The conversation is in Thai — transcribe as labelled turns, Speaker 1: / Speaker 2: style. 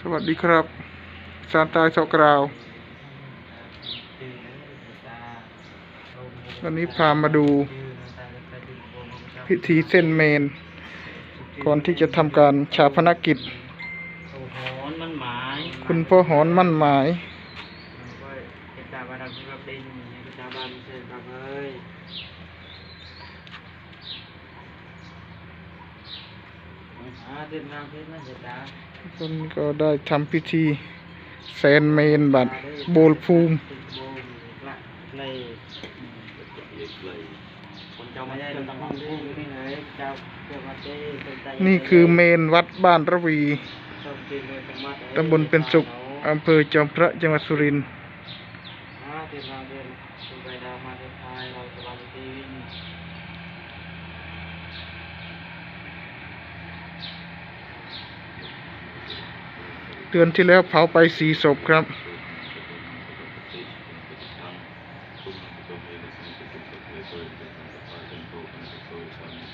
Speaker 1: สวัสดีครับซานตายเสกราววันนี้พามาดู พิธีเส้นเมน ก่อนที่จะทำการชาพนกิจ
Speaker 2: โอ้โหมันหมาย
Speaker 1: คุณพ่อหอนมั่นหมาย คนก็ได้ทำพิธีแซนเมนบัดโบลภูมิ
Speaker 2: โบมละเลยคนเจ้าไม่ได้ต้องห้องที่นี่เลยเจ้าเจ้ามาเต้เป็นใจ
Speaker 1: นี่คือเมนวัดบ้านระวี
Speaker 2: ต้องกินเลยจังหวัด
Speaker 1: ตำบลเป็นสุขอำเภอจอมพระจังหวัดสุรินทร์
Speaker 2: เดื
Speaker 1: อนที่แล้วเผาไปสี่ศพครับ
Speaker 2: Thank.